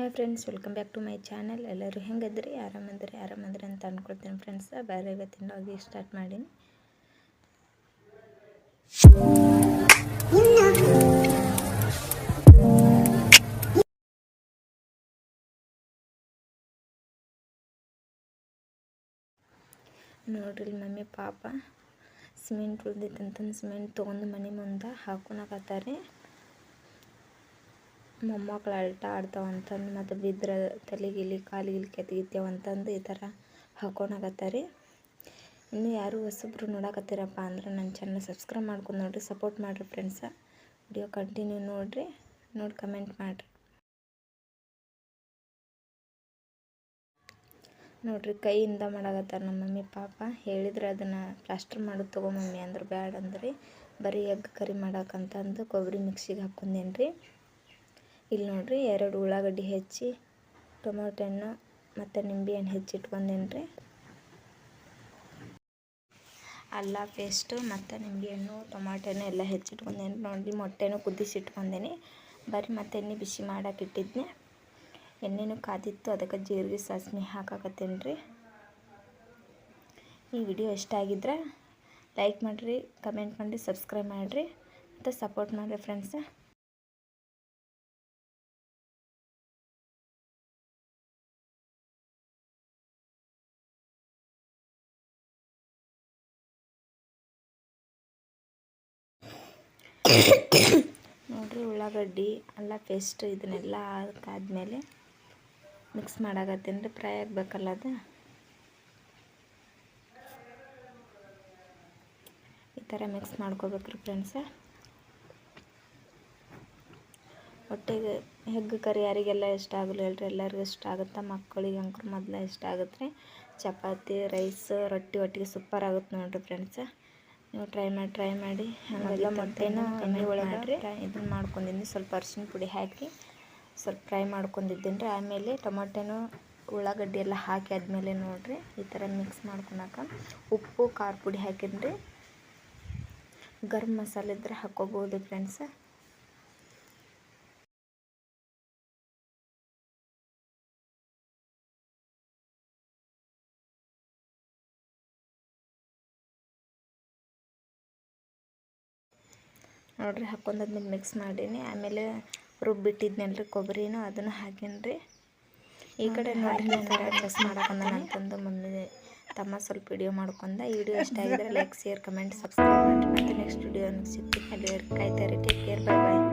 Hi friends welcome back to my channel ಎಲ್ಲರೂ ಹೆಂಗದ್ರಿ? ಆರಾಮಂದ್ರಿ? ಆರಾಮಂದ್ರಿ ಅಂತ ಅಂದ್ಕೊಳ್ತೀನಿ ಫ್ರೆಂಡ್ಸ್ ಬೇರೆ ಇವತ್ತಿನ ಹೋಗಿ ಸ್ಟಾರ್ಟ್ ಮಾಡೀನಿ. ನೋಡ್ರಿ ಮಮ್ಮಿ, ಪಾಪ ಸಿಮೆಂಟ್ ಉಳ್ದೈತಂತಂದು ಸಿಮೆಂಟ್ ತೊಗೊಂಡು ಮನೆ ಮುಂದೆ ಹಾಕೊಳಕತ್ತಾರೆ ಮೊಮ್ಮಕ್ಳು ಆಟ ಆಡ್ತಾವಂತಂದು ಮತ್ತು ಬಿದ್ರೆ ತಲೆಗಿಲಿ ಕಾಲಿಗಿಲಿ ಕೆತ್ತಿಗಿತ್ತೇವು ಅಂತಂದು ಈ ಥರ ಹಾಕೊಳಕತ್ತಾರೆ ಇನ್ನು ಯಾರು ಹೊಸಬ್ರು ನೋಡಕತ್ತೀರಪ್ಪ ಅಂದ್ರೆ ನನ್ನ ಚಾನಲ್ ಸಬ್ಸ್ಕ್ರೈಬ್ ಮಾಡ್ಕೊಂಡು ನೋಡಿರಿ ಸಪೋರ್ಟ್ ಮಾಡಿರಿ ಫ್ರೆಂಡ್ಸ ವಿಡಿಯೋ ಕಂಟಿನ್ಯೂ ನೋಡಿರಿ, ನೋಡಿ ಕಮೆಂಟ್ ಮಾಡಿರಿ. ನೋಡ್ರಿ ಕೈಯಿಂದ ಮಾಡಾಕತ್ತಾರ ನಮ್ಮ ಮಮ್ಮಿ, ಪಾಪ ಹೇಳಿದ್ರೆ ಅದನ್ನು ಪ್ಲಾಸ್ಟರ್ ಮಾಡೋದು ತಗೋ ಮಮ್ಮಿ ಅಂದ್ರೆ ಬ್ಯಾಡ ಅಂದ್ರಿ ಬರೀ ಎಗ್ ಕರಿ ಮಾಡಕ್ಕಂತಂದು ಕೊಬ್ಬರಿ ಮಿಕ್ಸಿಗೆ ಹಾಕ್ಕೊಂಡೇನಿ ಇಲ್ಲಿ ನೋಡಿರಿ ಎರಡು ಉಳ್ಳಾಗಡ್ಡಿ ಹೆಚ್ಚಿ, ಟೊಮೊಟೊ ಹಣ್ಣು ಮತ್ತು ನಿಂಬೆ ಹಣ್ಣು ಹೆಚ್ಚಿ ಇಟ್ಕೊಂಡೇನಿ ರೀ ಅಲ್ಲ ಪೇಸ್ಟು ಮತ್ತು ನಿಂಬೆ ಹಣ್ಣು, ಟೊಮಾಟೊ ಹಣ್ಣು ಎಲ್ಲ ಹೆಚ್ಚಿಟ್ಕೊಂಡೇನಿ ನೋಡಿ ಮೊಟ್ಟೆನೂ ಕುದಿಸಿ ಇಟ್ಕೊಂಡೇನಿ ಬರೀ ಮತ್ತೆ ಎಣ್ಣೆ ಬಿಸಿ ಮಾಡಕ್ಕೆ ಇಟ್ಟಿದ್ನಿ. ಎಣ್ಣೆನೂ ಕಾದಿತ್ತು, ಅದಕ್ಕೆ ಜೀರಿಗೆ, ಸಾಸಿವೆ ಹಾಕಾಕತ್ತೇನೆ ರೀ ಈ ವಿಡಿಯೋ ಇಷ್ಟ ಆಗಿದ್ರೆ ಲೈಕ್ ಮಾಡಿರಿ ಕಮೆಂಟ್ ಮಾಡಿರಿ ಸಬ್ಸ್ಕ್ರೈಬ್ ಮಾಡಿರಿ, ಮತ್ತು ಸಪೋರ್ಟ್ ಮಾಡಿರಿ ಫ್ರೆಂಡ್ಸ ನೋಡ್ರಿ ಉಳ್ಳಾಗಡ್ಡಿ, ಅಲ್ಲ ಪೇಸ್ಟ್ ಇದನ್ನೆಲ್ಲ ಹಾಕಾದ್ಮೇಲೆ ಮಿಕ್ಸ್ ಮಾಡಾಕತ್ತೀನಿ ಫ್ರೈ ಆಗಬೇಕಲ್ಲ ಅದು? ಈ ಥರ ಮಿಕ್ಸ್ ಮಾಡ್ಕೋಬೇಕ್ರಿ ಫ್ರೆಂಡ್ಸ ಹೊಟ್ಟೆಗೆ ಹೆಗ್ಗು ಕರಿ ಯಾರಿಗೆಲ್ಲ ಇಷ್ಟ ಆಗಲ್ಲ ಹೇಳ್ರಿ. ಎಲ್ಲರಿಗೂ ಇಷ್ಟ ಆಗುತ್ತೆ? ಮಕ್ಕಳಿಗೆ ಅಂಕರು ಮೊದಲ ಇಷ್ಟ ಆಗುತ್ತೆ ರೀ. ಚಪಾತಿ ರೈಸ್ ರೊಟ್ಟಿ ಒಟ್ಟಿಗೆ ಸೂಪರ್ ಆಗುತ್ತೆ ನೋಡಿರಿ ಫ್ರೆಂಡ್ಸ ನೀವು ಟ್ರೈ ಮಾಡಿ ಟ್ರೈ ಮಾಡಿ. ಹಾಗೆಲ್ಲ ಮೊಟ್ಟೆನ ಎಣ್ಣೆ ಒಳಗೆ ಇದನ್ನು ಮಾಡ್ಕೊಂಡಿದ್ದೀನಿ. ಸ್ವಲ್ಪ ಅರಿಶಿನ ಪುಡಿ ಹಾಕಿ ಸ್ವಲ್ಪ ಫ್ರೈ ಮಾಡ್ಕೊಂಡಿದ್ದೀನಿ. ರೀ ಆಮೇಲೆ ಟೊಮೊಟೆನೂ ಉಳ್ಳಾಗಡ್ಡಿ ಎಲ್ಲ ಹಾಕಿ ಆದಮೇಲೆ ನೋಡಿರಿ ಈ ಥರ ಮಿಕ್ಸ್ ಮಾಡ್ಕೊಳಕ ಉಪ್ಪು ಖಾರ ಪುಡಿ ಹಾಕಿದ್ರಿ ಗರಂ ಮಸಾಲೆ ಇದ್ರೆ ಹಾಕ್ಕೋಬೋದು ಫ್ರೆಂಡ್ಸ ನೋಡಿರಿ ಹಾಕ್ಕೊಂಡಾದ್ಮೇಲೆ ಮಿಕ್ಸ್ ಮಾಡೀನಿ. ಆಮೇಲೆ ರುಬ್ಬಿಟ್ಟಿದ್ನಲ್ರಿ ಕೊಬ್ಬರಿನೂ ಅದನ್ನು ಹಾಕೀನಿ ಈ ಕಡೆ ನೋಡಿ ನಾನು ಡ್ರೆಸ್ ಮಾಡಕೊಂಡ ಅಂತಂದು ಮಮ್ಮಿ ತಮ್ಮ ಸ್ವಲ್ಪ ವಿಡಿಯೋ ಮಾಡ್ಕೊಂಡ ಈ ವಿಡಿಯೋ ಇಷ್ಟ ಆಗಿದ್ರೆ ಲೈಕ್ ಶೇರ್ ಕಮೆಂಟ್ ಸಬ್ಸ್ಕ್ರೈಬ್ ಮಾಡಿ ಮತ್ತೆ ನೆಕ್ಸ್ಟ್ ವಿಡಿಯೋ ಸಿಗ್ತೀನಿ ಅಲ್ಲಿ ಕಾಯ್ತಾ ರೀ ಟೇಕ್ ಕೇರ್ ಬಾಯ್ ಬಾಯ್